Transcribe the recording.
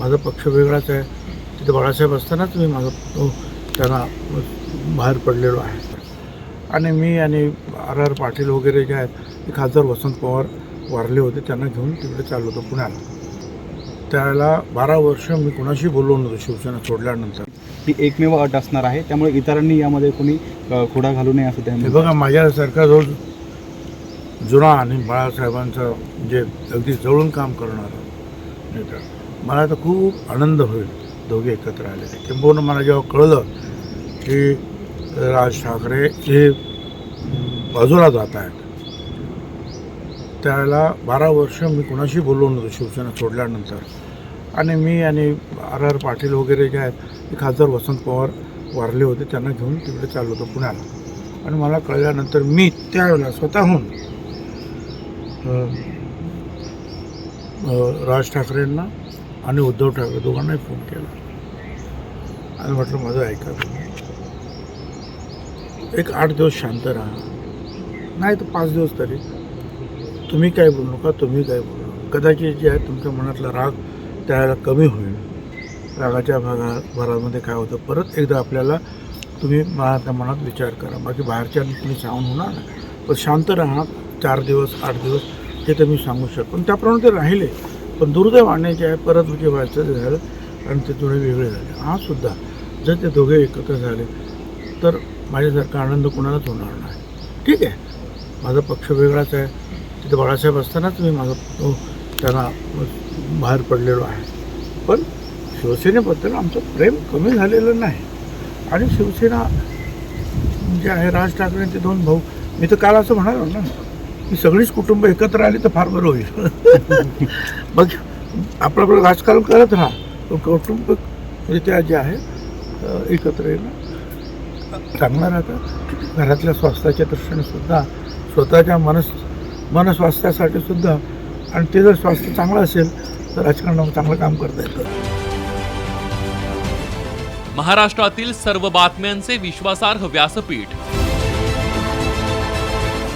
माझा पक्ष वेगळाच आहे. तिथे बाळासाहेब असतानाच मी माझा तो त्यांना बाहेर पडलेलो आहे. आणि मी आणि आर आर पाटील वगैरे जे आहेत ते खासदार वसंत पवार वारले होते त्यांना घेऊन तिकडे चाललो होतो पुण्याला. त्याला बारा वर्ष मी कुणाशी बोललो नव्हतो शिवसेना सोडल्यानंतर. ही एकमेव अट असणार आहे त्यामुळे इतरांनी यामध्ये कोणी खोडा घालू नये असं त्यांनी बघा माझ्यासारखा जो जुना आणि बाळासाहेबांचा जे अगदी जवळून काम करणारा नेता मला तर खूप आनंद होईल दोघे एकत्र आले किंबहुना मला जेव्हा कळलं की राज ठाकरे हे बाजूला जात आहेत त्यावेळेला बारा वर्ष मी कुणाशी बोललो नव्हतो शिवसेना सोडल्यानंतर. आणि मी आणि आर आर पाटील वगैरे जे आहेत ते खासदार वसंत पवार वारले होते त्यांना घेऊन तिकडे चाललो होतो पुण्याला. आणि मला कळल्यानंतर मी त्यावेळेला स्वतःहून राज ठाकरेंना आणि उद्धव ठाकरे दोघांनाही फोन केला. आणि म्हटलं माझं ऐका तुम्ही. एक आठ दिवस शांत राहा. नाही तर पाच दिवस तरी. तुम्ही काय बोलू नका तुम्ही काय बोलू नका. कदाचित जे आहे तुमच्या मनातला राग त्यावेळेला कमी होईल. रागाच्या भागा भरामध्ये काय होतं परत एकदा आपल्याला तुम्ही मनातल्या मनात विचार करा. बाकी बाहेरच्या तुम्ही सांगून होणार नाही. पण शांत राहा. चार दिवस आठ दिवस हे तर मी सांगू शकतो. पण त्याप्रमाणे ते राहिले. पण दुर्दैवाने जे आहे. परत म्हणजे व्हायचं ते झालं आणि ते थोडे वेगळे झाले. हा सुद्धा जर ते दोघे एकत्र झाले तर माझ्यासारखा आनंद कोणालाच होणार नाही. ठीक आहे. माझा पक्ष वेगळाच आहे. तिथे बाळासाहेब असतानाच मी माझा तो त्यांना बाहेर पडलेलो आहे. पण शिवसेनेबद्दल आमचं प्रेम कमी झालेलं नाही. आणि शिवसेना जे आहे राज ठाकरेंचे दोन भाऊ मी तर काल असं म्हणालो ना ही सगळीच कुटुंब एकत्र आली तर फार बरं होईल. मग आपलं आपलं राजकारण करत राहा. पण कौटुंबिकरित्या जे आहे एकत्र येणं चांगलं राहतं घरातल्या स्वास्थ्याच्या दृष्टीने सुद्धा स्वतःच्या मनस मनस्वास्थ्यासाठी सुद्धा आणि ते जर स्वास्थ्य चांगलं असेल तर राजकारणावर चांगलं काम करता येतं. महाराष्ट्रातील सर्व बातम्यांचे विश्वासार्ह व्यासपीठ